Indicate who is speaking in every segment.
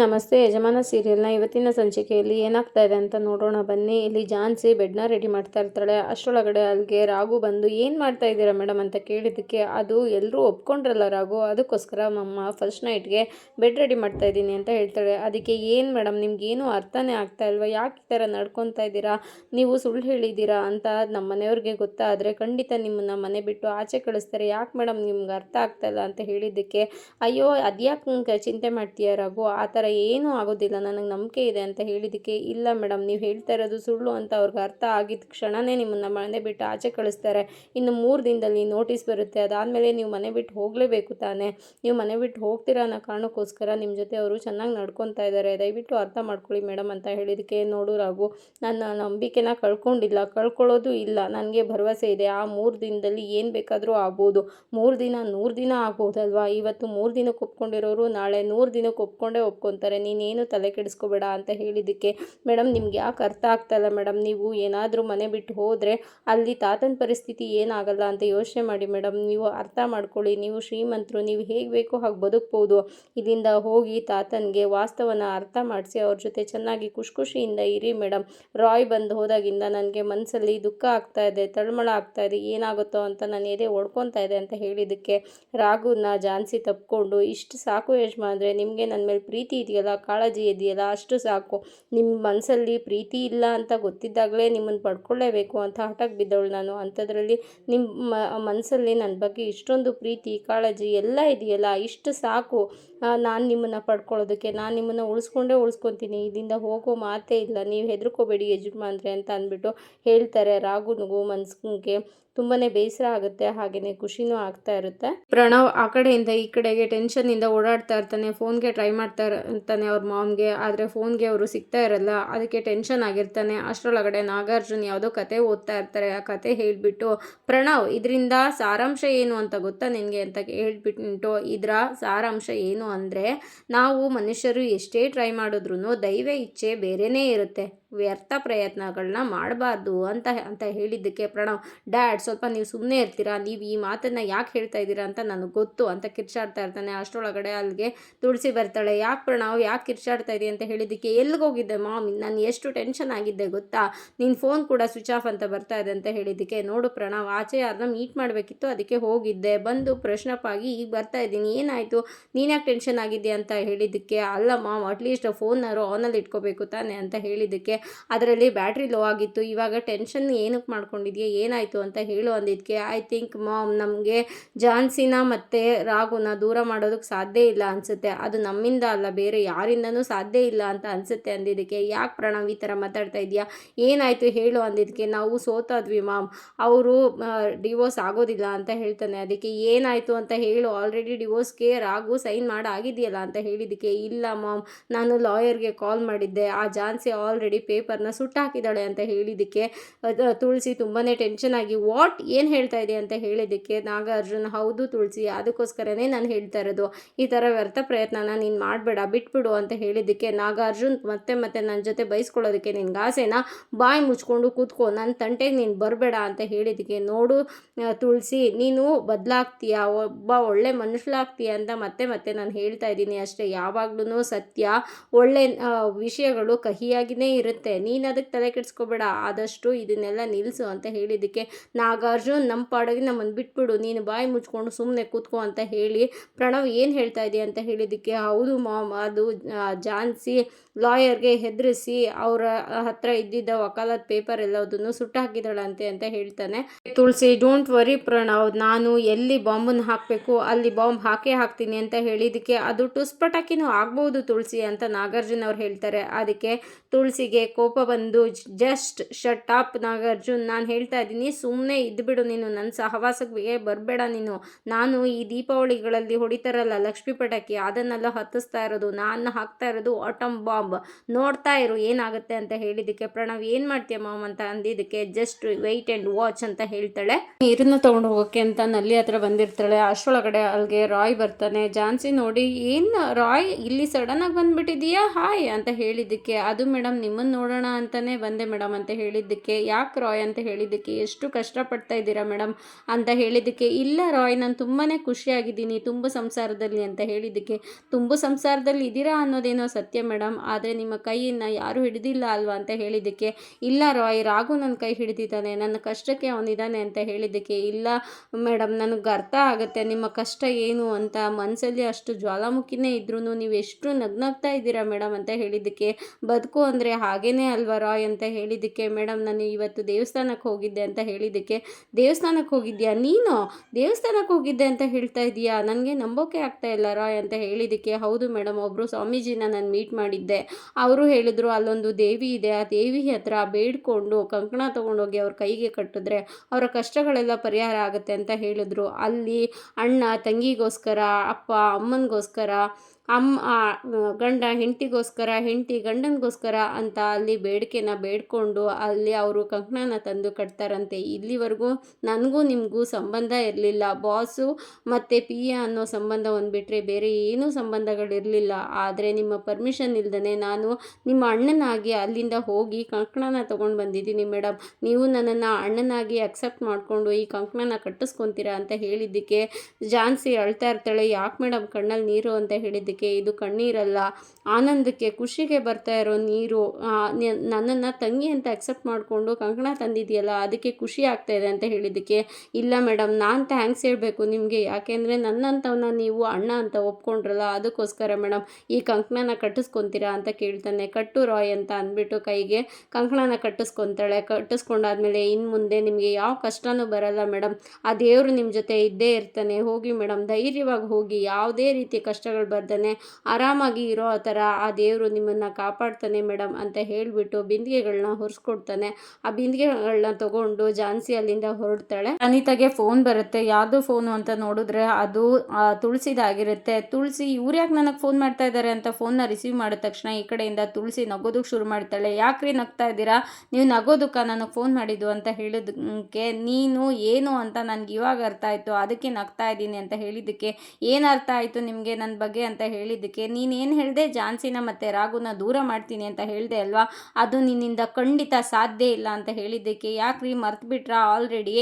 Speaker 1: ನಮಸ್ತೆ, ಯಜಮಾನ ಸೀರಿಯಲ್ನ ಇವತ್ತಿನ ಸಂಚಿಕೆಯಲ್ಲಿ ಏನಾಗ್ತಾ ಇದೆ ಅಂತ ನೋಡೋಣ. ಬನ್ನಿ, ಇಲ್ಲಿ ಜಾನ್ಸಿ ಬೆಡ್ನ ರೆಡಿ ಮಾಡ್ತಾ ಇರ್ತಾಳೆ. ಅಷ್ಟರೊಳಗಡೆ ಅಲ್ಲಿಗೆ ರಾಘು ಬಂದು, ಏನು ಮಾಡ್ತಾ ಇದ್ದೀರಾ ಮೇಡಮ್ ಅಂತ ಕೇಳಿದ್ದಕ್ಕೆ, ಅದು ಎಲ್ಲರೂ ಒಪ್ಕೊಂಡ್ರಲ್ಲ ರಾಘು, ಅದಕ್ಕೋಸ್ಕರ ಮಮ್ಮ ಫಸ್ಟ್ ನೈಟ್ಗೆ ಬೆಡ್ ರೆಡಿ ಮಾಡ್ತಾ ಇದ್ದೀನಿ ಅಂತ ಹೇಳ್ತಾಳೆ. ಅದಕ್ಕೆ, ಏನು ಮೇಡಮ್ ನಿಮ್ಗೇನು ಅರ್ಥನೇ ಆಗ್ತಾ ಇಲ್ವಾ? ಯಾಕೆ ಈ ಥರ ನಡ್ಕೊತಾ ಇದ್ದೀರಾ? ನೀವು ಸುಳ್ಳು ಹೇಳಿದ್ದೀರಾ? ಅಂತ ನಮ್ಮ ಮನೆಯವ್ರಿಗೆ ಗೊತ್ತಾದರೆ ಖಂಡಿತ ನಿಮ್ಮನ್ನ ಮನೆ ಬಿಟ್ಟು ಆಚೆ ಕಳಿಸ್ತಾರೆ. ಯಾಕೆ ಮೇಡಮ್ ನಿಮ್ಗೆ ಅರ್ಥ ಆಗ್ತಾ ಇಲ್ಲ? ಅಂತ ಹೇಳಿದ್ದಕ್ಕೆ, ಅಯ್ಯೋ, ಅದ್ಯಾಕೆ ಚಿಂತೆ ಮಾಡ್ತೀಯ ರಾಘು? ಆ ಏನೂ ಆಗೋದಿಲ್ಲ, ನನಗೆ ನಂಬಿಕೆ ಇದೆ ಅಂತ ಹೇಳಿದ್ದಕ್ಕೆ, ಇಲ್ಲ ಮೇಡಮ್, ನೀವು ಹೇಳ್ತಾ ಇರೋದು ಸುಳ್ಳು ಅಂತ ಅವ್ರಿಗೆ ಅರ್ಥ ಆಗಿದ್ದ ಕ್ಷಣನೇ ನಿಮ್ಮನ್ನು ಮನೆ ಬಿಟ್ಟು ಆಚೆ ಕಳಿಸ್ತಾರೆ. ಇನ್ನು ಮೂರು ದಿನದಲ್ಲಿ ನೋಟಿಸ್ ಬರುತ್ತೆ, ಅದಾದಮೇಲೆ ನೀವು ಮನೆ ಬಿಟ್ಟು ಹೋಗಲೇಬೇಕು ತಾನೇ. ನೀವು ಮನೆ ಬಿಟ್ಟು ಹೋಗ್ತೀರಾ ಅನ್ನೋ ಕಾರಣಕ್ಕೋಸ್ಕರ ನಿಮ್ಮ ಜೊತೆ ಅವರು ಚೆನ್ನಾಗಿ ನಡ್ಕೊತಾ ಇದ್ದಾರೆ ದಯವಿಟ್ಟು ಅರ್ಥ ಮಾಡ್ಕೊಳ್ಳಿ ಮೇಡಮ್ ಅಂತ ಹೇಳಿದ್ದಕ್ಕೆ, ನೋಡು ರಾಗು ನನ್ನ ನಂಬಿಕೆನ ಕಳ್ಕೊಂಡಿಲ್ಲ, ಕಳ್ಕೊಳ್ಳೋದು ಇಲ್ಲ, ನನಗೆ ಭರವಸೆ ಇದೆ, ಆ ಮೂರು ದಿನದಲ್ಲಿ ಏನು ಬೇಕಾದರೂ ಆಗ್ಬೋದು. ಮೂರು ದಿನ ನೂರು ದಿನ ಆಗ್ಬೋದಲ್ವಾ? ಇವತ್ತು ಮೂರು ದಿನಕ್ಕೆ ಒಪ್ಕೊಂಡಿರೋರು ನಾಳೆ ನೂರು ದಿನಕ್ಕೆ ಒಪ್ಕೊಂಡೇ ಒಪ್ಕೊತಾರೆ ನೀನೇನು ತಲೆ ಕೆಡಿಸ್ಕೋಬೇಡ ಅಂತ ಹೇಳಿದ್ದಕ್ಕೆ ಮೇಡಮ್ ನಿಮ್ಗೆ ಯಾಕೆ ಅರ್ಥ ಆಗ್ತಾಯಿಲ್ಲ ಮೇಡಮ್ ನೀವು ಏನಾದರೂ ಮನೆ ಬಿಟ್ಟು ಹೋದರೆ ಅಲ್ಲಿ ತಾತನ ಪರಿಸ್ಥಿತಿ ಏನಾಗಲ್ಲ ಅಂತ ಯೋಚನೆ ಮಾಡಿ ಮೇಡಮ್ ನೀವು ಅರ್ಥ ಮಾಡ್ಕೊಳ್ಳಿ, ನೀವು ಶ್ರೀಮಂತರು, ನೀವು ಹೇಗೆ ಬೇಕೋ ಹಾಗೆ ಬದುಕ್ಬೋದು. ಇಲ್ಲಿಂದ ಹೋಗಿ ತಾತನಿಗೆ ವಾಸ್ತವನ ಅರ್ಥ ಮಾಡಿಸಿ, ಅವ್ರ ಜೊತೆ ಚೆನ್ನಾಗಿ ಖುಷಿ ಖುಷಿಯಿಂದ ಇರಿ ಮೇಡಮ್ ರಾಯ್ ಬಂದು ಹೋದಾಗಿಂದ ನನಗೆ ಮನಸ್ಸಲ್ಲಿ ದುಃಖ ಆಗ್ತಾ ಇದೆ, ತಳಮಳ ಆಗ್ತಾ ಇದೆ, ಏನಾಗುತ್ತೋ ಅಂತ ನಾನು ಎದೆ ಓಡ್ಕೊತಾ ಇದೆ ಅಂತ ಹೇಳಿದ್ದಕ್ಕೆ ರಾಘುನ ಜಾನ್ಸಿ ತಪ್ಕೊಂಡು, ಇಷ್ಟು ಸಾಕು ಯಜಮಾನ್ರೆ, ನಿಮಗೆ ನನ್ನ ಮೇಲೆ ಪ್ರೀತಿ ಇದೆಯಲ್ಲ, ಕಾಳಜಿ ಇದೆಯಲ್ಲ, ಅಷ್ಟು ಸಾಕು. ನಿಮ್ಮ ಮನಸ್ಸಲ್ಲಿ ಪ್ರೀತಿ ಇಲ್ಲ ಅಂತ ಗೊತ್ತಿದ್ದಾಗಲೇ ನಿಮ್ಮನ್ನು ಪಡ್ಕೊಳ್ಳೇಬೇಕು ಅಂತ ಹಠಕ್ಕೆ ಬಿದ್ದವಳು ನಾನು. ಅಂಥದ್ರಲ್ಲಿ ನಿಮ್ಮ ಮನಸ್ಸಲ್ಲಿ ನನ್ನ ಬಗ್ಗೆ ಇಷ್ಟೊಂದು ಪ್ರೀತಿ, ಕಾಳಜಿ ಎಲ್ಲ ಇದೆಯಲ್ಲ, ಇಷ್ಟು ಸಾಕು. ನಾನು ನಿಮ್ಮನ್ನು ಪಡ್ಕೊಳ್ಳೋದಕ್ಕೆ, ನಾನು ನಿಮ್ಮನ್ನು ಉಳಿಸ್ಕೊಂಡೇ ಉಳಿಸ್ಕೊತೀನಿ. ಇದರಿಂದ ಹೋಗೋ ಮಾತೇ ಇಲ್ಲ. ನೀವು ಹೆದರ್ಕೋಬೇಡಿ ಯಜಮಾನ್ರೆ ಅಂತ ಅಂದ್ಬಿಟ್ಟು ಹೇಳ್ತಾರೆ ರಾಗುನಿಗೂ ಮನ್ಸಿಗೆ. ತುಂಬಾ ಬೇಸರ ಆಗುತ್ತೆ ಹಾಗೆಯೇ ಖುಷಿನೂ ಆಗ್ತಾ ಇರುತ್ತೆ. ಪ್ರಣವ್ ಆ ಕಡೆಯಿಂದ ಈ ಕಡೆಗೆ ಟೆನ್ಷನ್ನಿಂದ ಓಡಾಡ್ತಾ ಇರ್ತಾನೆ ಫೋನ್ಗೆ ಟ್ರೈ ಮಾಡ್ತಾ ಇರ್ತಾನೆ ಅವ್ರ ಮಾಮ್ಗೆ, ಆದರೆ ಫೋನ್ಗೆ ಅವರು ಸಿಗ್ತಾ ಇರಲ್ಲ, ಅದಕ್ಕೆ ಟೆನ್ಷನ್ ಆಗಿರ್ತಾನೆ. ಅಷ್ಟರೊಳಗಡೆ ನಾಗಾರ್ಜುನ್ ಯಾವುದೋ ಕತೆ ಓದ್ತಾ ಇರ್ತಾರೆ, ಆ ಕತೆ ಹೇಳಿಬಿಟ್ಟು, ಪ್ರಣವ್, ಇದರಿಂದ ಸಾರಾಂಶ ಏನು ಅಂತ ಗೊತ್ತಾ ನಿನಗೆ? ಅಂತ ಹೇಳ್ಬಿಟ್ಟು ಇದರ ಸಾರಾಂಶ ಏನು ಅಂದರೆ, ನಾವು ಮನುಷ್ಯರು ಎಷ್ಟೇ ಟ್ರೈ ಮಾಡಿದ್ರು ದೈವ ಇಚ್ಛೆ ಬೇರೆಯೇ ಇರುತ್ತೆ. ವ್ಯರ್ಥ ಪ್ರಯತ್ನಗಳನ್ನ ಮಾಡಬಾರ್ದು ಅಂತ ಅಂತ ಹೇಳಿದ್ದಕ್ಕೆ ಪ್ರಣವ್, ಡ್ಯಾಡ್, ಸ್ವಲ್ಪ ನೀವು ಸುಮ್ಮನೆ ಇರ್ತೀರಾ? ನೀವು ಈ ಮಾತನ್ನು ಯಾಕೆ ಹೇಳ್ತಾ ಇದ್ದೀರಾ ಅಂತ ನನಗೆ ಗೊತ್ತು ಅಂತ ಕಿರ್ಚಾಡ್ತಾ ಇರ್ತಾನೆ. ಅಷ್ಟರೊಳಗಡೆ ಅಲ್ಲಿಗೆ ತುಳಸಿ ಬರ್ತಾಳೆ. ಯಾಕೆ ಪ್ರಣವ್, ಯಾಕೆ ಕಿರ್ಚಾಡ್ತಾ ಇದೀ ಅಂತ ಹೇಳಿದ್ದಕ್ಕೆ ಎಲ್ಲಿಗೆ ಹೋಗಿದ್ದೆ ಮಾಮ್? ನಾನು ಎಷ್ಟು ಟೆನ್ಷನ್ ಆಗಿದ್ದೆ ಗೊತ್ತಾ? ನಿನ್ನ ಫೋನ್ ಕೂಡ ಸ್ವಿಚ್ ಆಫ್ ಅಂತ ಬರ್ತಾ ಇದೆ ಅಂತ ಹೇಳಿದ್ದಕ್ಕೆ. ನೋಡು ಪ್ರಣವ್, ಆಚೆ ಯಾರನ್ನ ಮೀಟ್ ಮಾಡಬೇಕಿತ್ತು, ಅದಕ್ಕೆ ಹೋಗಿದ್ದೆ. ಬಂದು ಪ್ರಶ್ನಪ್ಪಾಗಿ ಈಗ ಬರ್ತಾ ಇದ್ದೀನಿ. ಏನಾಯಿತು? ನೀನು ಯಾಕೆ ಟೆನ್ಷನ್ ಆಗಿದೆಯಾ? ಅಂತ ಹೇಳಿದ್ದಕ್ಕೆ. ಅಲ್ಲ ಮಾಮ್, ಅಟ್ಲೀಸ್ಟ್ ಫೋನ್ನಾರು ಆನಲ್ಲಿ ಇಟ್ಕೋಬೇಕು ತಾನೆ ಅಂತ ಹೇಳಿದ್ದಕ್ಕೆ. ಅದರಲ್ಲಿ ಬ್ಯಾಟ್ರಿ ಲೋ ಆಗಿತ್ತು. ಇವಾಗ ಟೆನ್ಷನ್ ಏನಕ್ಕೆ ಮಾಡ್ಕೊಂಡಿದ್ಯಾ? ಏನಾಯಿತು ಅಂತ ಹೇಳು ಅಂದಿದ್ದಕ್ಕೆ ಐ ಥಿಂಕ್ ಮಾಮ್ ನಮಗೆ ಜಾನ್ಸಿನ ಮತ್ತು ರಾಗುನ ದೂರ ಮಾಡೋದಕ್ಕೆ ಸಾಧ್ಯ ಇಲ್ಲ ಅನಿಸುತ್ತೆ. ಅದು ನಮ್ಮಿಂದ ಅಲ್ಲ, ಬೇರೆ ಯಾರಿಂದನೂ ಸಾಧ್ಯ ಇಲ್ಲ ಅಂತ ಅನಿಸುತ್ತೆ ಅಂದಿದ್ದಕ್ಕೆ. ಯಾಕೆ ಪ್ರಣವ್ ಈ ಥರ ಮಾತಾಡ್ತಾ ಇದೆಯಾ? ಏನಾಯಿತು ಹೇಳು ಅಂದಿದ್ದಕ್ಕೆ. ನಾವು ಸೋತಾದ್ವಿ ಮಾಮ್ ಅವರು ಡಿವೋರ್ಸ್ ಆಗೋದಿಲ್ಲ ಅಂತ ಹೇಳ್ತಾನೆ. ಅದಕ್ಕೆ ಏನಾಯಿತು ಅಂತ ಹೇಳು. ಆಲ್ರೆಡಿ ಡಿವೋರ್ಸ್ಗೆ ರಾಗು ಸೈನ್ ಮಾಡಿ ಆಗಿದೆಯಲ್ಲ ಅಂತ ಹೇಳಿದ್ದಕ್ಕೆ. ಇಲ್ಲ ಮಾಮ್ ನಾನು ಲಾಯರ್ಗೆ ಕಾಲ್ ಮಾಡಿದ್ದೆ. ಆ ಜಾನ್ಸಿ ಆಲ್ರೆಡಿ ಪೇಪರ್ನ ಸುಟ್ಟಾಕಿದ್ದಾಳೆ ಅಂತ ಹೇಳಿದ್ದಕ್ಕೆ ತುಳಸಿ ತುಂಬಾ ಟೆನ್ಷನ್ ಆಗಿ ವಾಟ್ ಏನು ಹೇಳ್ತಾ ಇದೆ ಅಂತ ಹೇಳಿದ್ದಕ್ಕೆ, ನಾಗಾರ್ಜುನ್, ಹೌದು ತುಳಸಿ, ಅದಕ್ಕೋಸ್ಕರನೇ ನಾನು ಹೇಳ್ತಾ ಇರೋದು. ಈ ಥರ ವ್ಯರ್ಥ ಪ್ರಯತ್ನನ ನೀನು ಮಾಡಬೇಡ, ಬಿಟ್ಬಿಡು ಅಂತ ಹೇಳಿದ್ದಕ್ಕೆ, ನಾಗಾರ್ಜುನ್, ಮತ್ತೆ ಮತ್ತೆ ನನ್ನ ಜೊತೆ ಬೈಸ್ಕೊಳ್ಳೋದಕ್ಕೆ ನಿನ್ಗೆ ಆಸೆನ? ಬಾಯಿ ಮುಚ್ಕೊಂಡು ಕೂತ್ಕೋ ನನ್ನ ತಂಟೆಗೆ ನೀನು ಬರಬೇಡ ಅಂತ ಹೇಳಿದ್ದಕ್ಕೆ, ನೋಡು ತುಳಸಿ, ನೀನು ಬದಲಾಗ್ತೀಯ, ಒಬ್ಬ ಒಳ್ಳೆ ಮನುಷ್ಯಲಾಗ್ತೀಯ ಅಂತ ಮತ್ತೆ ಮತ್ತೆ ನಾನು ಹೇಳ್ತಾ ಇದ್ದೀನಿ ಅಷ್ಟೇ. ಯಾವಾಗ್ಲೂ ಸತ್ಯ, ಒಳ್ಳೆ ವಿಷಯಗಳು ಕಹಿಯಾಗಿಯೇ ಇರುತ್ತೆ. ನೀನು ಅದಕ್ಕೆ ತಲೆ ಕೆಡಿಸ್ಕೋಬೇಡ. ಆದಷ್ಟು ಇದನ್ನೆಲ್ಲ ನಿಲ್ಲಿಸು ಅಂತ ಹೇಳಿದ್ದಕ್ಕೆ ನಾಗಾರ್ಜುನ್ ನಮ್ಮ ಪಾಡೋಗಿ ನಮ್ಮನ್ನು ಬಿಟ್ಬಿಡು. ನೀನು ಬಾಯಿ ಮುಚ್ಕೊಂಡು ಸುಮ್ಮನೆ ಕೂತ್ಕೋ ಅಂತ ಹೇಳಿ ಪ್ರಣವ್ ಏನು ಹೇಳ್ತಾ ಇದೆಯಾ ಅಂತ ಹೇಳಿದ್ದಕ್ಕೆ, ಹೌದು ಮಾಮ್, ಅದು ಜಾನ್ಸಿ ಲಾಯರ್ಗೆ ಹೆದರಿಸಿ ಅವರ ಹತ್ರ ಇದ್ದಿದ್ದ ವಕಾಲತ್ ಪೇಪರ್ ಎಲ್ಲದನ್ನು ಸುಟ್ಟಾಕಿದಳಂತೆ ಅಂತ ಹೇಳ್ತಾನೆ. ತುಳಸಿ ಡೋಂಟ್ ವರಿ ಪ್ರಣವ್, ನಾನು ಎಲ್ಲಿ ಬಾಂಬನ್ನು ಹಾಕಬೇಕು, ಅಲ್ಲಿ ಬಾಂಬ್ ಹಾಕೇ ಹಾಕ್ತೀನಿ ಅಂತ ಹೇಳಿದಕ್ಕೆ ಅದು ಟುಸ್ ಪಟಾಕಿನೂ ಆಗ್ಬೋದು ತುಳಸಿ ಅಂತ ನಾಗಾರ್ಜುನ್ ಅವ್ರು ಹೇಳ್ತಾರೆ. ಅದಕ್ಕೆ ತುಳಸಿಗೆ ಕೋಪ ಬಂದು ಜಸ್ಟ್ ಶಟ್ ಅಪ್ ನಾಗಾರ್ಜುನ್, ನಾನು ಹೇಳ್ತಾ ಇದ್ದೀನಿ ಸುಮ್ಮನೆ ಇದ್ಬಿಡು ನೀನು ನನ್ನ ಸಹವಾಸಕ್ಕೆ ಬರಬೇಡ ನೀನು. ನಾನು ಈ ದೀಪಾವಳಿಗಳಲ್ಲಿ ಹೊಡಿತಾರಲ್ಲ ಲಕ್ಷ್ಮೀ ಪಟಾಕಿ, ಅದನ್ನೆಲ್ಲ ಹತ್ತಿಸ್ತಾ ಇರೋದು, ನಾನು ಹಾಕ್ತಾ ಇರೋದು ಆಟಮ್ ಬಾಂಬ್. ನೋಡ್ತಾ ಇರು, ಏನಾಗುತ್ತೆ ಅಂತ ಹೇಳಿದ್ದಕ್ಕೆ ಪ್ರಣವ್ ಏನು ಮಾಡ್ತೀಯ ಮಾಮ್ ಅಂತ ಅಂದಿದ್ದಕ್ಕೆ ಜಸ್ಟ್ ವೆಯ್ಟ್ ಆ್ಯಂಡ್ ವಾಚ್ ಅಂತ ಹೇಳ್ತಾಳೆ. ನೀರನ್ನು ತೊಗೊಂಡು ಹೋಗೋಕ್ಕೆ ಅಂತ ನಲ್ಲಿ ಹತ್ರ ಬಂದಿರ್ತಾಳೆ. ಅಷ್ಟೊಳಗಡೆ ಅಲ್ಲಿಗೆ ರಾಯ್ ಬರ್ತಾನೆ. ಜಾನ್ಸಿ ನೋಡಿ, ಏನು ರಾಯ್ ಇಲ್ಲಿ ಸಡನ್ನಾಗಿ ಬಂದ್ಬಿಟ್ಟಿದೀಯಾ? ಹಾಯ್ ಅಂತ ಹೇಳಿದ್ದಕ್ಕೆ, ಅದು ಮೇಡಮ್ ನಿಮ್ಮನ್ನು ನೋಡೋಣ ಅಂತಲೇ ಬಂದೆ ಮೇಡಮ್ ಅಂತ ಹೇಳಿದ್ದಕ್ಕೆ, ಯಾಕೆ ರಾಯ್ ಅಂತ ಹೇಳಿದ್ದಕ್ಕೆ, ಎಷ್ಟು ಕಷ್ಟಪಡ್ತಾ ಇದ್ದೀರಾ ಮೇಡಮ್ ಅಂತ ಹೇಳಿದ್ದಕ್ಕೆ, ಇಲ್ಲ ರಾಯ್, ನಾನು ತುಂಬಾ ಖುಷಿಯಾಗಿದ್ದೀನಿ, ತುಂಬ ಸಂಸಾರದಲ್ಲಿ ಅಂತ ಹೇಳಿದ್ದಕ್ಕೆ. ತುಂಬ ಸಂಸಾರದಲ್ಲಿ ಇದ್ದೀರಾ ಅನ್ನೋದೇನೋ ಸತ್ಯ ಮೇಡಮ್ ಆದರೆ ನಿಮ್ಮ ಕೈಯನ್ನು ಯಾರೂ ಹಿಡಿದಿಲ್ಲ ಅಲ್ವಾ ಅಂತ ಹೇಳಿದ್ದಕ್ಕೆ, ಇಲ್ಲ ರಾಯ್, ರಾಘು ನನ್ನ ಕೈ ಹಿಡಿದಿದ್ದಾನೆ, ನನ್ನ ಕಷ್ಟಕ್ಕೆ ಅವನಿದ್ದಾನೆ ಅಂತ ಹೇಳಿದ್ದಕ್ಕೆ, ಇಲ್ಲ ಮೇಡಮ್ ನನಗೆ ಅರ್ಥ ಆಗುತ್ತೆ, ನಿಮ್ಮ ಕಷ್ಟ ಏನು ಅಂತ ಮನಸ್ಸಲ್ಲಿ ಅಷ್ಟು ಜ್ವಾಲಾಮುಖಿನೇ ಇದ್ರೂ ನೀವು ಎಷ್ಟು ನಗ್ನಗ್ತಾ ಇದ್ದೀರಾ ಮೇಡಮ್ ಅಂತ ಹೇಳಿದ್ದಕ್ಕೆ, ಬದುಕು ಅಂದರೆ ಹಾಗೇನೇ ಅಲ್ವಾ ರಾಯ್ ಅಂತ ಹೇಳಿದ್ದಕ್ಕೆ ಮೇಡಮ್ ನಾನು ಇವತ್ತು ದೇವಸ್ಥಾನಕ್ಕೆ ಹೋಗಿದ್ದೆ ಅಂತ ಹೇಳಿದ್ದಕ್ಕೆ ದೇವಸ್ಥಾನಕ್ಕೆ ಹೋಗಿದ್ಯಾ? ನೀನು? ದೇವಸ್ಥಾನಕ್ಕೆ ಹೋಗಿದ್ದೆ ಅಂತ ಹೇಳ್ತಾ ಇದೀಯಾ ನನಗೆ ನಂಬೋಕೆ ಆಗ್ತಾ ಇಲ್ಲ ರಾಯ್ ಅಂತ ಹೇಳಿದ್ದಕ್ಕೆ, ಹೌದು ಮೇಡಮ್ ಒಬ್ಬರು ಸ್ವಾಮೀಜಿನ ನಾನು ಮೀಟ್ ಮಾಡಿದ್ದೆ ಅವರು ಹೇಳಿದ್ರು, ಅಲ್ಲೊಂದು ದೇವಿ ಇದೆ, ಆ ದೇವಿ ಹತ್ರ ಬೇಡ್ಕೊಂಡು ಕಂಕಣ ತೊಗೊಂಡೋಗಿ ಅವ್ರ ಕೈಗೆ ಕಟ್ಟಿದ್ರೆ ಅವರ ಕಷ್ಟಗಳೆಲ್ಲ ಪರಿಹಾರ ಆಗುತ್ತೆ, ಅಂತ ಹೇಳಿದ್ರು. ಅಲ್ಲಿ ಅಣ್ಣ ತಂಗಿಗೋಸ್ಕರ, ಅಪ್ಪ ಅಮ್ಮನಿಗೋಸ್ಕರ ಅಮ್ಮ ಗಂಡ ಹೆಂಡತಿಗೋಸ್ಕರ, ಹೆಂಡತಿ ಗಂಡನಿಗೋಸ್ಕರ ಅಂತ ಅಲ್ಲಿ ಬೇಡಿಕೆನ ಬೇಡ್ಕೊಂಡು ಅಲ್ಲಿ ಅವರು ಕಂಕಣನ ತಂದು ಕಟ್ತಾರಂತೆ. ಇಲ್ಲಿವರೆಗೂ ನನಗೂ ನಿಮಗೂ ಸಂಬಂಧ ಇರಲಿಲ್ಲ. ಬಾಸು ಮತ್ತು ಪಿ ಎ ಅನ್ನೋ ಸಂಬಂಧ ಒಂದು ಬಿಟ್ಟರೆ ಬೇರೆ ಏನೂ ಸಂಬಂಧಗಳಿರಲಿಲ್ಲ. ಆದರೆ ನಿಮ್ಮ ಪರ್ಮಿಷನ್ ಇಲ್ದೇ ನಾನು ನಿಮ್ಮ ಅಣ್ಣನಾಗಿ ಅಲ್ಲಿಂದ ಹೋಗಿ ಕಂಕಣನ ತೊಗೊಂಡು ಬಂದಿದ್ದೀನಿ ಮೇಡಮ್ ನೀವು ನನ್ನನ್ನು ಅಣ್ಣನಾಗಿ ಅಕ್ಸೆಪ್ಟ್ ಮಾಡಿಕೊಂಡು ಈ ಕಂಕಣನ ಕಟ್ಟಿಸ್ಕೊತೀರಾ ಅಂತ ಹೇಳಿದ್ದಕ್ಕೆ ಜಾನ್ಸಿ ಅಳ್ತಾ ಇರ್ತಾಳೆ. ಯಾಕೆ ಮೇಡಮ್ ಕಣ್ಣಲ್ಲಿ ನೀರು ಅಂತ ಹೇಳಿದ್ದಕ್ಕೆ? ಇದು ಕಣ್ಣೀರಲ್ಲ. ಆನಂದಕ್ಕೆ ಖುಷಿಗೆ ಬರ್ತಾ ಇರೋ ನೀರು ನನ್ನನ್ನು ತಂಗಿ ಅಂತ ಅಕ್ಸೆಪ್ಟ್ ಮಾಡಿಕೊಂಡು ಕಂಕಣ ತಂದಿದೆಯಲ್ಲ, ಅದಕ್ಕೆ ಖುಷಿ ಆಗ್ತಾ ಇದೆ ಅಂತ ಹೇಳಿದ್ದಕ್ಕೆ. ಇಲ್ಲ ಮೇಡಮ್ ನಾನು ಥ್ಯಾಂಕ್ಸ್ ಹೇಳಬೇಕು ನಿಮಗೆ. ಯಾಕೆಂದರೆ ನನ್ನಂಥವನ್ನ ನೀವು ಅಣ್ಣ ಅಂತ ಒಪ್ಕೊಂಡ್ರಲ್ಲ, ಅದಕ್ಕೋಸ್ಕರ ಮೇಡಮ್ ಈ ಕಂಕಣನ ಕಟ್ಟಿಸ್ಕೊತೀರಾ ಅಂತ ಕೇಳ್ತಾನೆ. ಕಟ್ಟು ರಾಯ್ ಅಂತ ಅಂದ್ಬಿಟ್ಟು ಕೈಗೆ ಕಂಕಣನ ಕಟ್ಟಿಸ್ಕೊತಾಳೆ. ಕಟ್ಟಿಸ್ಕೊಂಡಾದ್ಮೇಲೆ ಇನ್ನು ಮುಂದೆ ನಿಮಗೆ ಯಾವ ಕಷ್ಟನೂ ಬರಲ್ಲ ಮೇಡಮ್ ಆ ದೇವರು ನಿಮ್ಮ ಜೊತೆ ಇದ್ದೇ ಇರ್ತಾನೆ. ಹೋಗಿ ಮೇಡಮ್ ಧೈರ್ಯವಾಗಿ ಹೋಗಿ, ಯಾವುದೇ ರೀತಿ ಕಷ್ಟಗಳು ಬರ್ತಾನೆ ಆರಾಮಾಗಿ ಇರೋ ಥರ, ಆ ದೇವರು ನಿಮ್ಮನ್ನು ಕಾಪಾಡ್ತಾನೆ ಮೇಡಮ್ ಅಂತ ಹೇಳಿಬಿಟ್ಟು ಬಿಂದಿಗೆಗಳನ್ನ ಹೊರಿಸ್ಕೊಡ್ತಾನೆ ಆ ಬಿಂದಿಗೆಗಳನ್ನ ತಗೊಂಡು ಜಾನ್ಸಿ ಅಲ್ಲಿಂದ ಹೊರಡ್ತಾಳೆ. ಅನಿತಾಗೆ ಫೋನ್ ಬರುತ್ತೆ. ಯಾವುದು ಫೋನು ಅಂತ ನೋಡಿದ್ರೆ ಅದು ತುಳಸಿದಾಗಿರುತ್ತೆ. ತುಳಸಿ, ಇವ್ರು ಯಾಕೆ ನನಗೆ ಫೋನ್ ಮಾಡ್ತಾ ಇದ್ದಾರೆ ಅಂತ ಫೋನ್ನ ರಿಸೀವ್ ಮಾಡಿದ ತಕ್ಷಣ ಈ ಕಡೆಯಿಂದ ತುಳಸಿ ನಗೋದಕ್ಕೆ ಶುರು ಮಾಡ್ತಾಳೆ. ಯಾಕ್ರಿ ನಗ್ತಾ ಇದ್ದೀರಾ? ನೀವು ನಗೋದಕ್ಕ ನನಗೆ ಫೋನ್ ಮಾಡಿದ್ದು ಅಂತ ಹೇಳಿದಕ್ಕೆ ನೀನು ಏನು ಅಂತ ನನಗೆ ಇವಾಗ ಅರ್ಥ ಆಯಿತು. ಅದಕ್ಕೆ ನಗ್ತಾ ಇದ್ದೀನಿ ಅಂತ ಹೇಳಿದ್ದಕ್ಕೆ ಏನು ಅರ್ಥ ಆಯಿತು ನಿಮಗೆ ನನ್ನ ಬಗ್ಗೆ? ಅಂತ ಹೇಳಿದ್ದಕ್ಕೆ ನೀನೇನು ಹೇಳಿದೆ? ಜಾನ್ಸಿನ ಮತ್ತು ರಾಗುನ ದೂರ ಮಾಡ್ತೀನಿ ಅಂತ ಹೇಳಿದೆ ಅಲ್ವಾ? ಅದು ನಿನ್ನಿಂದ ಖಂಡಿತ ಸಾಧ್ಯ ಇಲ್ಲ ಅಂತ ಹೇಳಿದ್ದಕ್ಕೆ. ಯಾಕ್ರಿ ಮರ್ತ್ಬಿಟ್ರಾ? ಆಲ್ರೆಡಿ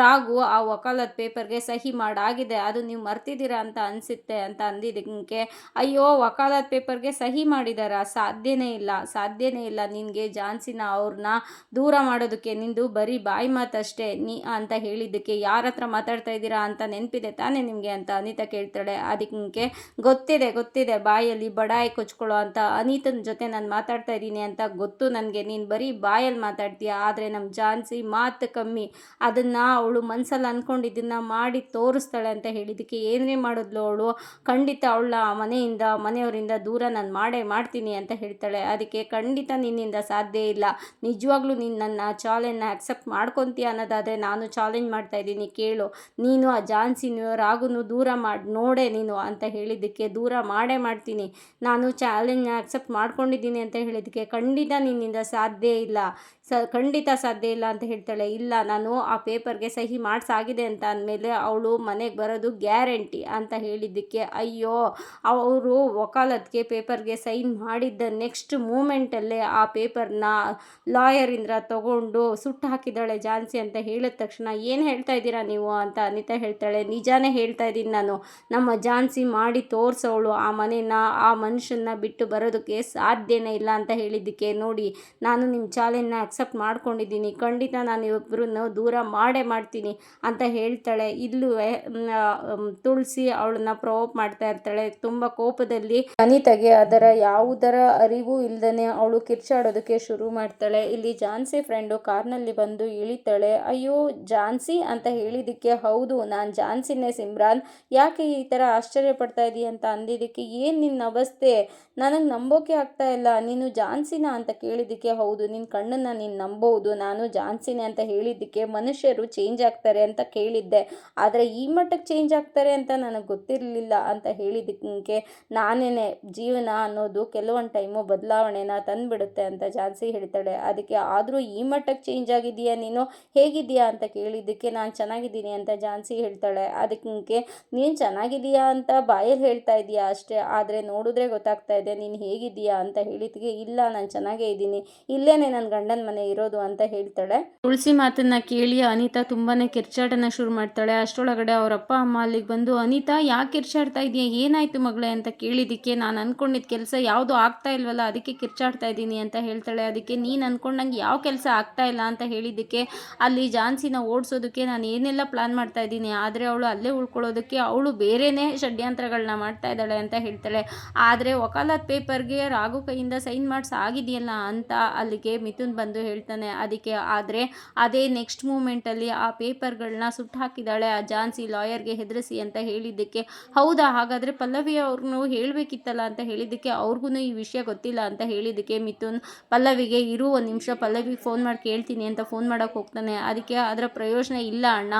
Speaker 1: ರಾಗು ಆ ವಕಾಲತ್ ಪೇಪರ್ಗೆ ಸಹಿ ಮಾಡಾಗಿದೆ. ಅದು ನೀವು ಮರ್ತಿದ್ದೀರಾ ಅಂತ ಅನಿಸುತ್ತೆ ಅಂತ ಅಂದಿದ್ದಕ್ಕೆ, ಅಯ್ಯೋ, ವಕಾಲತ್ ಪೇಪರ್ಗೆ ಸಹಿ ಮಾಡಿದಾರ? ಸಾಧ್ಯನೇ ಇಲ್ಲ ಸಾಧ್ಯನೇ ಇಲ್ಲ ನಿನಗೆ ಜಾನ್ಸಿನ ಅವ್ರನ್ನ ದೂರ ಮಾಡೋದಕ್ಕೆ. ನಿಂದು ಬರೀ ಬಾಯಿ ಮಾತಷ್ಟೇ ನೀ ಅಂತ ಹೇಳಿದ್ದಕ್ಕೆ. ಯಾರ ಹತ್ರ ಮಾತಾಡ್ತಾ ಇದ್ದೀರಾ ಅಂತ ನೆನಪಿದೆ ತಾನೇ ನಿಮಗೆ ಅಂತ ಅನಿತಾ ಕೇಳ್ತಾಳೆ. ಅದಕ್ಕೆ ಗೊತ್ತಿದೆ ಗೊತ್ತಿದೆ, ಬಾಯಲ್ಲಿ ಬಡಾಯಿ ಕೊಚ್ಕೊಳ್ಳೋ ಅಂತ. ಅನಿತನ ಜೊತೆ ನಾನು ಮಾತಾಡ್ತಾ ಇದ್ದೀನಿ ಅಂತ ಗೊತ್ತು ನನಗೆ. ನೀನು ಬರೀ ಬಾಯಲ್ಲಿ ಮಾತಾಡ್ತೀಯ? ಆದರೆ ನಮ್ಮ ಜಾನ್ಸಿ ಮಾತು ಕಮ್ಮಿ. ಅದನ್ನು ಅವಳು ಮನಸ್ಸಲ್ಲಿ ಅಂದ್ಕೊಂಡಿದ್ದನ್ನು ಮಾಡಿ ತೋರಿಸ್ತಾಳೆ ಅಂತ ಹೇಳಿದ್ದಕ್ಕೆ ಏನೇ ಮಾಡಿದ್ಲು ಅವಳು? ಖಂಡಿತ ಅವಳ ಮನೆಯಿಂದ, ಮನೆಯವರಿಂದ ದೂರ ನಾನು ಮಾಡೇ ಮಾಡ್ತೀನಿ ಅಂತ ಹೇಳ್ತಾಳೆ. ಅದಕ್ಕೆ ಖಂಡಿತ ನಿನ್ನಿಂದ ಸಾಧ್ಯ ಇಲ್ಲ. ನಿಜವಾಗ್ಲೂ ನೀನು ನನ್ನ ಚಾಲೆಂಜ್ನ ಅಕ್ಸೆಪ್ಟ್ ಮಾಡ್ಕೊತೀಯ ಅನ್ನೋದಾದರೆ ನಾನು ಚಾಲೆಂಜ್ ಮಾಡ್ತಾ ಇದ್ದೀನಿ. ಕೇಳು. ನೀನು ಆ ಜಾನ್ಸಿನ ರಾಗುನು ದೂರ ಮಾಡಿ, ನೋಡೆ ನೀನು ಅಂತ ಹೇಳಿದ್ದಕ್ಕೆ ದೂರ ಮಾಡೇ ಮಾಡ್ತೀನಿ. ನಾನು ಚಾಲೆಂಜ್ನ ಅಕ್ಸೆಪ್ಟ್ ಮಾಡ್ಕೊಂಡಿದ್ದೀನಿ ಅಂತ ಹೇಳಿದ್ದಕ್ಕೆ ಖಂಡಿತ ನಿನ್ನಿಂದ ಸಾಧ್ಯ ಇಲ್ಲ. ಸ ಖಂಡಿತ ಸಾಧ್ಯ ಇಲ್ಲ ಅಂತ ಹೇಳ್ತಾಳೆ, ಇಲ್ಲ ನಾನು ಆ ಪೇಪರ್ಗೆ ಸಹಿ ಮಾಡಿಸಾಗಿದೆ ಅಂತ ಅಂದಮೇಲೆ ಅವಳು ಮನೆಗೆ ಬರೋದು ಗ್ಯಾರಂಟಿ ಅಂತ ಹೇಳಿದ್ದಕ್ಕೆ, ಅಯ್ಯೋ, ಅವರು ವಕಾಲತ್ಗೆ ಪೇಪರ್ಗೆ ಸೈನ್ ಮಾಡಿದ್ದ ನೆಕ್ಸ್ಟ್ ಮೂಮೆಂಟಲ್ಲೇ ಆ ಪೇಪರ್ನ ಲಾಯರಿಂದ ತಗೊಂಡು ಸುಟ್ಟು ಹಾಕಿದ್ದಾಳೆ ಜಾನ್ಸಿ ಅಂತ ಹೇಳಿದ ತಕ್ಷಣ, ಏನು ಹೇಳ್ತಾ ಇದ್ದೀರಾ ನೀವು? ಅಂತ ಅನಿತಾ ಹೇಳ್ತಾಳೆ, ನಿಜಾನೇ ಹೇಳ್ತಾ ಇದ್ದೀನಿ ನಾನು, ನಮ್ಮ ಜಾನ್ಸಿ ಮಾಡಿ ತೋರಿಸೋಳು, ಆ ಮನೇನ, ಆ ಮನುಷ್ಯನ ಬಿಟ್ಟು ಬರೋದಕ್ಕೆ ಸಾಧ್ಯನೇ ಇಲ್ಲ ಅಂತ ಹೇಳಿದ್ದಕ್ಕೆ, ನೋಡಿ, ನಾನು ನಿಮ್ಮ ಚಾಲೆಂಜ್ನ ಅಕ್ಸೆಪ್ಟ್ ಮಾಡ್ಕೊಂಡಿದ್ದೀನಿ. ಖಂಡಿತ ನಾನು ಇಬ್ಬರನ್ನು ದೂರ ಮಾಡೇ ಮಾಡ್ತೀನಿ ಅಂತ ಹೇಳ್ತಾಳೆ. ಇಲ್ಲೂ ತುಳಸಿ ಅವಳನ್ನ ಪ್ರವೋಪ್ ಮಾಡ್ತಾ ಇರ್ತಾಳೆ. ತುಂಬ ಕೋಪದಲ್ಲಿ ಅನಿತಾಗೆ ಅದರ ಯಾವುದರ ಅರಿವು ಇಲ್ಲದೇ ಅವಳು ಕಿರ್ಚಾಡೋದಕ್ಕೆ ಶುರು ಮಾಡ್ತಾಳೆ. ಇಲ್ಲಿ ಜಾನ್ಸಿ ಫ್ರೆಂಡು ಕಾರ್ನಲ್ಲಿ ಬಂದು ಇಳಿತಾಳೆ. ಅಯ್ಯೋ, ಜಾನ್ಸಿ ಅಂತ ಹೇಳಿದ್ದಕ್ಕೆ ಹೌದು, ನಾನು ಜಾನ್ಸಿನೇ ಸಿಮ್ರಾನ್. ಯಾಕೆ ಈ ಥರ ಆಶ್ಚರ್ಯ ಪಡ್ತಾ ಇದೀಯ ಅಂತ ಅಂದಿದ್ದಕ್ಕೆ ಏನು ನಿನ್ನ ಅವಸ್ಥೆ? ನನಗೆ ನಂಬೋಕೆ ಆಗ್ತಾ ಇಲ್ಲ. ನೀನು ಜಾನ್ಸಿನ ಅಂತ ಕೇಳಿದ್ದಕ್ಕೆ ಹೌದು. ನಿನ್ನ ಕಣ್ಣನ್ನು ನೀನು ನಂಬೋದು, ನಾನು ಜಾನ್ಸಿನೇ ಅಂತ ಹೇಳಿದ್ದಕ್ಕೆ ಮನುಷ್ಯರು ಚೇಂಜ್ ಆಗ್ತಾರೆ ಅಂತ ಕೇಳಿದ್ದೆ. ಆದರೆ ಈ ಮಟ್ಟಕ್ಕೆ ಚೇಂಜ್ ಆಗ್ತಾರೆ ಅಂತ ನನಗೆ ಗೊತ್ತಿರಲಿಲ್ಲ ಅಂತ ಹೇಳಿದ್ದಕ್ಕೆ ನಾನೇ ಜೀವನ ಅನ್ನೋದು ಕೆಲವೊಂದು ಟೈಮು ಬದಲಾವಣೆನ ತಂದುಬಿಡುತ್ತೆ ಅಂತ ಜಾನ್ಸಿ ಹೇಳ್ತಾಳೆ. ಅದಕ್ಕೆ ಆದರೂ ಈ ಮಟ್ಟಕ್ಕೆ ಚೇಂಜ್ ಆಗಿದೆಯಾ ನೀನು? ಹೇಗಿದೆಯಾ ಅಂತ ಕೇಳಿದ್ದಕ್ಕೆ ನಾನು ಚೆನ್ನಾಗಿದ್ದೀನಿ ಅಂತ ಜಾನ್ಸಿ ಹೇಳ್ತಾಳೆ. ಅದಕ್ಕೆ ನೀನು ಚೆನ್ನಾಗಿದೆಯಾ ಅಂತ ಬಾಯಲ್ಲಿ ಹೇಳ್ತಾ ಇದೀಯಾ ಅಷ್ಟೇ. ಆದರೆ ನೋಡಿದ್ರೆ ಗೊತ್ತಾಗ್ತಾ ಇದೆ ನೀನು ಹೇಗಿದೆಯಾ ಅಂತ ಹೇಳಿದ್ದಕ್ಕೆ ಇಲ್ಲ, ನಾನು ಚೆನ್ನಾಗೇ ಇದ್ದೀನಿ. ಇಲ್ಲೇ ನನ್ನ ಗಂಡನ ಮನೆ ಇರೋದು ಅಂತ ಹೇಳ್ತಾಳೆ. ತುಳಸಿ ಮಾತನ್ನ ಕೇಳಿ ಅನಿತಾ ತುಂಬಾನೇ ಕಿರ್ಚಾಟನ ಶುರು ಮಾಡ್ತಾಳೆ. ಅಷ್ಟರೊಳಗಡೆ ಅವ್ರ ಅಪ್ಪ, ಅಮ್ಮ ಅಲ್ಲಿಗೆ ಬಂದು, ಅನಿತಾ, ಯಾಕೆ ಕಿರ್ಚಾಡ್ತಾ ಇದೆಯಾ ಏನಾಯ್ತು ಮಗಳೇ? ಅಂತ ಕೇಳಿದಕ್ಕೆ ನಾನು ಅನ್ಕೊಂಡಿದ್ದ ಕೆಲಸ ಯಾವುದು ಆಗ್ತಾ ಇಲ್ವಲ್ಲ, ಅದಕ್ಕೆ ಕಿರ್ಚಾಡ್ತಾ ಇದ್ದೀನಿ ಅಂತ ಹೇಳ್ತಾಳೆ. ಅದಕ್ಕೆ ನೀನು ಅನ್ಕೊಂಡಂಗೆ ಯಾವ ಕೆಲಸ ಆಗ್ತಾ ಇಲ್ಲ ಅಂತ ಹೇಳಿದ್ದಕ್ಕೆ ಅಲ್ಲಿ ಜಾನ್ಸಿನ ಓಡಿಸೋದಕ್ಕೆ ನಾನು ಏನೆಲ್ಲ ಪ್ಲಾನ್ ಮಾಡ್ತಾ ಇದ್ದೀನಿ, ಆದರೆ ಅವಳು ಅಲ್ಲೇ ಉಳ್ಕೊಳ್ಳೋದಕ್ಕೆ ಅವಳು ಬೇರೆನೇ ಷಡ್ಯಂತ್ರಗಳನ್ನ ಮಾಡ್ತಾ ಇದ್ದಾಳೆ ಅಂತ ಹೇಳ್ತಾಳೆ. ಆದರೆ ವಕಾಲತ್ ಪೇಪರ್ಗೆ ರಾಘು ಕೈಯಿಂದ ಸೈನ್ ಮಾಡಿಸ್ ಆಗಿದೆಯಲ್ಲ ಅಂತ ಅಲ್ಲಿಗೆ ಮಿಥುನ್ ಬಂದು ಹೇಳ್ತಾನೆ. ಅದಕ್ಕೆ ಆದರೆ ಅದೇ ನೆಕ್ಸ್ಟ್ ಮೂಮೆಂಟಲ್ಲಿ ಆ ಪೇಪರ್ಗಳನ್ನ ಸುಟ್ಟು ಹಾಕಿದ್ದಾಳೆ. ಆ ಜಾನ್ಸಿ ಲಾಯರ್ಗೆ ಹೆದರಿಸಿ ಅಂತ ಹೇಳಿದ್ದಕ್ಕೆ, ಹೌದಾ? ಹಾಗಾದರೆ ಪಲ್ಲವಿ ಅವ್ರನ್ನು ಹೇಳಬೇಕಿತ್ತಲ್ಲ ಅಂತ ಹೇಳಿದ್ದಕ್ಕೆ ಅವ್ರಿಗೂ ಈ ವಿಷಯ ಗೊತ್ತಿಲ್ಲ ಅಂತ ಹೇಳಿದ್ದಕ್ಕೆ ಮಿಥುನ್, ಪಲ್ಲವಿಗೆ ಇರು, ಒಂದು ನಿಮಿಷ ಪಲ್ಲವಿಗೆ ಫೋನ್ ಮಾಡಿ, ಕೇಳ್ತೀನಿ ಅಂತ ಫೋನ್ ಮಾಡೋಕ್ಕೆ ಹೋಗ್ತಾನೆ. ಅದಕ್ಕೆ ಅದರ ಪ್ರಯೋಜನ ಇಲ್ಲ ಅಣ್ಣ.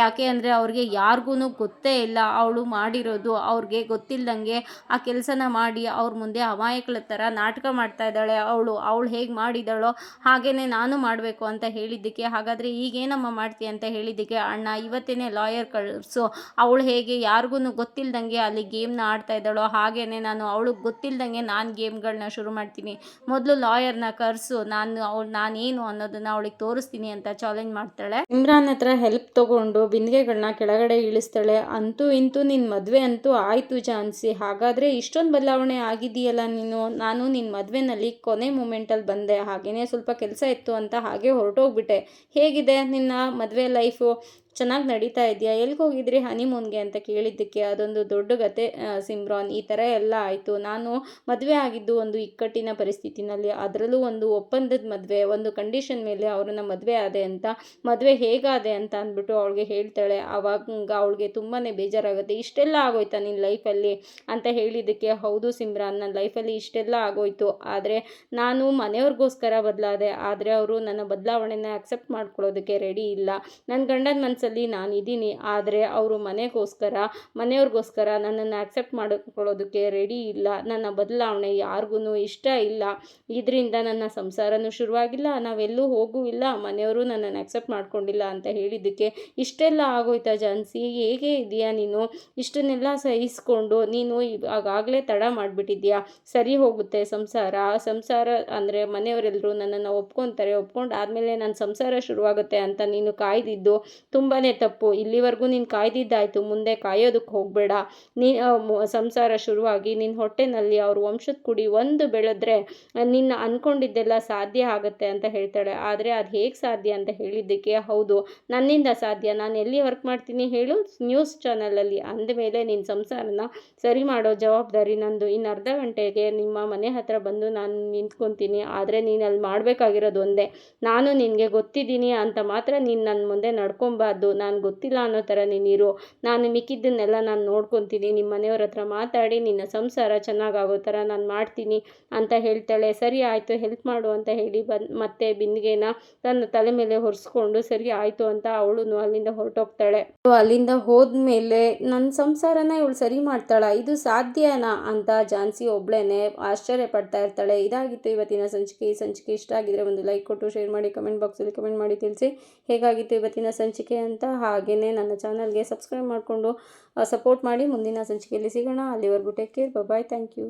Speaker 1: ಯಾಕೆ ಅಂದರೆ ಅವ್ರಿಗೆ ಯಾರಿಗೂ ಗೊತ್ತೇ ಇಲ್ಲ. ಅವಳು ಮಾಡಿರೋದು ಅವ್ರಿಗೆ ಗೊತ್ತಿಲ್ಲದಂಗೆ ಆ ಕೆಲಸನ ಮಾಡಿ ಅವ್ರ ಮುಂದೆ ಅಮಾಯಕಳ ಥರ ನಾಟಕ ಮಾಡ್ತಾ ಇದ್ದಾಳೆ. ಅವಳು ಅವಳು ಹೇಗೆ ಮಾಡಿದಾಳೋ ಹಾಗೇ ನಾನು ಮಾಡಬೇಕು ಅಂತ ಹೇಳಿದ್ದಕ್ಕೆ, ಹಾಗಾದರೆ ಈಗೇನಮ್ಮ ಮಾಡ್ತೀಯ ಅಂತ ಹೇಳಿದ್ದಕ್ಕೆ, ಅಣ್ಣ ಇವತ್ತೇನೆ ಲಾಯರ್ ಕಳಿಸು, ಅವಳು ಹೇಗೆ ಯಾರಿಗೂ ಗೊತ್ತಿಲ್ದಂಗೆ ಅಲ್ಲಿ ಗೇಮ್ನ ಆಡ್ತಾ ಇದ್ದಾಳೋ ಹಾಗೇ ನಾನು ಅವಳಿಗೆ ಗೊತ್ತಿಲ್ದಂಗೆ ನಾನು ಗೇಮ್ಗಳನ್ನ ಶುರು ಮಾಡ್ತೀನಿ. ಮೊದಲು ಲಾಯರ್ನ ಕರೆಸು, ನಾನು ಅವಳು, ನಾನೇನು ಅನ್ನೋದನ್ನ ಅವಳಿಗೆ ತೋರಿಸ್ತೀನಿ ಅಂತ ಚಾಲೆಂಜ್ ಮಾಡ್ತಾಳೆ. ಇಮ್ರಾನ್ ಹತ್ರ ಹೆಲ್ಪ್ ತಗೊಂಡು ಬಿಂದಿಗೆಗಳನ್ನ ಕೆಳಗಡೆ ಇಳಿಸ್ತಾಳೆ. ಅಂತೂ ಇಂತೂ ನಿನ್ನ ಮದುವೆ ಅಂತೂ ಆಯಿತು ಜಾನ್ಸಿ, ಹಾಗಾದರೆ ಇಷ್ಟೊಂದು ಬದಲಾವಣೆ ಆಗಿದೆಯಲ್ಲ ನೀನು? ನಾನು ನಿನ್ನ ಮದುವೆನಲ್ಲಿ ಕೊನೆ ಮೂಮೆಂಟಲ್ಲಿ ಬಂದೆ. ಹಾಗೇನೆ ಸ್ವಲ್ಪ ಕೆಲಸ ಇತ್ತು ಅಂತ ಹಾಗೆ ಹೊರಟೋಗ್ಬಿಟ್ಟೆ. ಹೇಗಿದೆ ನಿನ್ನ ಮದುವೆ ಲೈಫು ಚೆನ್ನಾಗಿ ನಡೀತಾ ಇದೆಯಾ? ಎಲ್ಲಿಗೆ ಹೋಗಿದ್ರಿ ಹನಿಮೂನ್ಗೆ ಅಂತ ಕೇಳಿದ್ದಕ್ಕೆ ಅದೊಂದು ದೊಡ್ಡ ಕತೆ ಸಿಮ್ರಾನ್. ಈ ಥರ ಎಲ್ಲ ಆಯಿತು. ನಾನು ಮದುವೆ ಆಗಿದ್ದು ಒಂದು ಇಕ್ಕಟ್ಟಿನ ಪರಿಸ್ಥಿತಿನಲ್ಲಿ, ಅದರಲ್ಲೂ ಒಂದು ಒಪ್ಪಂದದ ಮದುವೆ, ಒಂದು ಕಂಡೀಷನ್ ಮೇಲೆ ಅವ್ರನ್ನ ಮದುವೆ ಆದೆ ಅಂತ, ಮದುವೆ ಹೇಗಾದೆ ಅಂತ ಅಂದ್ಬಿಟ್ಟು ಅವಳಿಗೆ ಹೇಳ್ತಾಳೆ. ಆವಾಗ ಅವಳಿಗೆ ತುಂಬಾ ಬೇಜಾರಾಗುತ್ತೆ. ಇಷ್ಟೆಲ್ಲ ಆಗೋಯ್ತಾ ನಿನ್ನ ಲೈಫಲ್ಲಿ? ಅಂತ ಹೇಳಿದ್ದಕ್ಕೆ, ಹೌದು ಸಿಮ್ರಾನ್ ನನ್ನ ಲೈಫಲ್ಲಿ ಇಷ್ಟೆಲ್ಲ ಆಗೋಯ್ತು. ಆದರೆ ನಾನು ಮನೆಯವ್ರಿಗೋಸ್ಕರ ಬದಲಾದೆ. ಆದರೆ ಅವರು ನನ್ನ ಬದಲಾವಣೆನ ಅಕ್ಸೆಪ್ಟ್ ಮಾಡ್ಕೊಳ್ಳೋದಕ್ಕೆ ರೆಡಿ ಇಲ್ಲ. ನನ್ನ ಗಂಡನ ಮನಸ್ಸಲ್ಲಿ ನಾನು ಇದ್ದೀನಿ, ಆದರೆ ಅವರು ಮನೆಗೋಸ್ಕರ, ಮನೆಯವ್ರಿಗೋಸ್ಕರ ನನ್ನನ್ನು ಆಕ್ಸೆಪ್ಟ್ ಮಾಡಿಕೊಳ್ಳೋದಕ್ಕೆ ರೆಡಿ ಇಲ್ಲ. ನನ್ನ ಬದಲಾವಣೆ ಯಾರಿಗೂ ಇಷ್ಟ ಇಲ್ಲ. ಇದರಿಂದ ನನ್ನ ಸಂಸಾರನೂ ಶುರುವಾಗಿಲ್ಲ. ನಾವೆಲ್ಲೂ ಹೋಗೂ ಇಲ್ಲ ಮನೆಯವರು ನನ್ನನ್ನು ಆಕ್ಸೆಪ್ಟ್ ಮಾಡ್ಕೊಂಡಿಲ್ಲ ಅಂತ ಹೇಳಿದ್ದಕ್ಕೆ ಇಷ್ಟೆಲ್ಲ ಆಗೋಯ್ತಾ ಜಾನ್ಸಿ? ಹೇಗೆ ಇದೆಯಾ ನೀನು? ಇಷ್ಟನ್ನೆಲ್ಲ ಸಹಿಸ್ಕೊಂಡು ನೀನು ಆಗಾಗಲೇ ತಡ ಮಾಡಿಬಿಟ್ಟಿದ್ಯಾ ಸರಿ ಹೋಗುತ್ತೆ ಸಂಸಾರ. ಸಂಸಾರ ಅಂದರೆ ಮನೆಯವರೆಲ್ಲರೂ ನನ್ನನ್ನು ಒಪ್ಕೊತಾರೆ. ಒಪ್ಕೊಂಡು ಆದಮೇಲೆ ನನ್ನ ಸಂಸಾರ ಶುರುವಾಗುತ್ತೆ ಅಂತ ನೀನು ಕಾಯ್ದಿದ್ದು. ತುಂಬ ತಪ್ಪು. ಇಲ್ಲಿವರೆಗೂ ನೀನು ಕಾಯ್ದಿದ್ದಾಯ್ತು. ಮುಂದೆ ಕಾಯೋದಕ್ಕೆ ಹೋಗಬೇಡ. ನೀ ಸಂಸಾರ ಶುರುವಾಗಿ ನಿನ್ನ ಹೊಟ್ಟೆನಲ್ಲಿ ಅವ್ರ ವಂಶದ ಕುಡಿ ಒಂದು ಬೆಳೆದ್ರೆ ನಿನ್ನ ಅಂದ್ಕೊಂಡಿದ್ದೆಲ್ಲ ಸಾಧ್ಯ ಆಗುತ್ತೆ ಅಂತ ಹೇಳ್ತಾಳೆ. ಆದರೆ ಅದು ಹೇಗೆ ಸಾಧ್ಯ ಅಂತ ಹೇಳಿದ್ದಕ್ಕೆ, ಹೌದು, ನನ್ನಿಂದ ಸಾಧ್ಯ. ನಾನು ಎಲ್ಲಿ ವರ್ಕ್ ಮಾಡ್ತೀನಿ ಹೇಳು ನ್ಯೂಸ್ ಚಾನಲಲ್ಲಿ ಅಂದಮೇಲೆ ನಿನ್ನ ಸಂಸಾರನ ಸರಿ ಮಾಡೋ ಜವಾಬ್ದಾರಿ ನಂದು. ಇನ್ನು ಅರ್ಧ ಗಂಟೆಗೆ ನಿಮ್ಮ ಮನೆ ಹತ್ರ ಬಂದು ನಾನು ನಿಂತ್ಕೊತೀನಿ. ಆದರೆ ನೀನು ಅಲ್ಲಿ ಮಾಡಬೇಕಾಗಿರೋದು ಒಂದೇ. ನಾನು ನಿನಗೆ ಗೊತ್ತಿದ್ದೀನಿ ಅಂತ ಮಾತ್ರ ನೀನು ನನ್ನ ಮುಂದೆ ನಡ್ಕೊಬಾರ್ದು. ನಾನು ಗೊತ್ತಿಲ್ಲ ಅನ್ನೋ ಥರ ನೀನಿರು ನಾನು ಮಿಕ್ಕಿದ್ದನ್ನೆಲ್ಲ ನಾನು ನೋಡ್ಕೊತೀನಿ ನಿಮ್ಮ ಮನೆಯವ್ರ ಹತ್ರ ಮಾತಾಡಿ, ನಿನ್ನ ಸಂಸಾರ ಚೆನ್ನಾಗಾಗೋ ಥರ ನಾನು ಮಾಡ್ತೀನಿ ಅಂತ ಹೇಳ್ತಾಳೆ. ಸರಿ ಆಯಿತು ಹೆಲ್ಪ್ ಮಾಡು ಅಂತ ಹೇಳಿ ಬನ್ ಮತ್ತೆ ಬಿಂದಿಗೆನ ತನ್ನ ತಲೆ ಮೇಲೆ ಹೊರಿಸ್ಕೊಂಡು ಸರಿ ಆಯಿತು ಅಂತ ಅವಳು ಅಲ್ಲಿಂದ ಹೊರಟೋಗ್ತಾಳೆ. ಅಲ್ಲಿಂದ ಹೋದ್ಮೇಲೆ ನನ್ನ ಸಂಸಾರನ ಇವಳು ಸರಿ ಮಾಡ್ತಾಳ, ಇದು ಸಾಧ್ಯನಾ? ಅಂತ ಜಾನ್ಸಿ ಒಬ್ಳೇನೆ ಆಶ್ಚರ್ಯ ಪಡ್ತಾ ಇರ್ತಾಳೆ. ಇದಾಗಿತ್ತು ಇವತ್ತಿನ ಸಂಚಿಕೆ, ಈ ಸಂಚಿಕೆ ಇಷ್ಟ ಆಗಿದ್ರೆ ಒಂದು ಲೈಕ್ ಕೊಟ್ಟು ಶೇರ್ ಮಾಡಿ ಕಮೆಂಟ್ ಬಾಕ್ಸಲ್ಲಿ ಕಮೆಂಟ್ ಮಾಡಿ ತಿಳಿಸಿ. ಹೇಗಾಗಿತ್ತು ಇವತ್ತಿನ ಸಂಚಿಕೆ? ಅಂತ ಹಾಗೆಯೇ ನನ್ನ ಚಾನಲ್ಗೆ ಸಬ್ಸ್ಕ್ರೈಬ್ ಮಾಡಿಕೊಂಡು ಸಪೋರ್ಟ್ ಮಾಡಿ ಮುಂದಿನ ಸಂಚಿಕೆಯಲ್ಲಿ ಸಿಗೋಣ. ಅಲ್ಲಿವರೆಗೂ take care bye thank you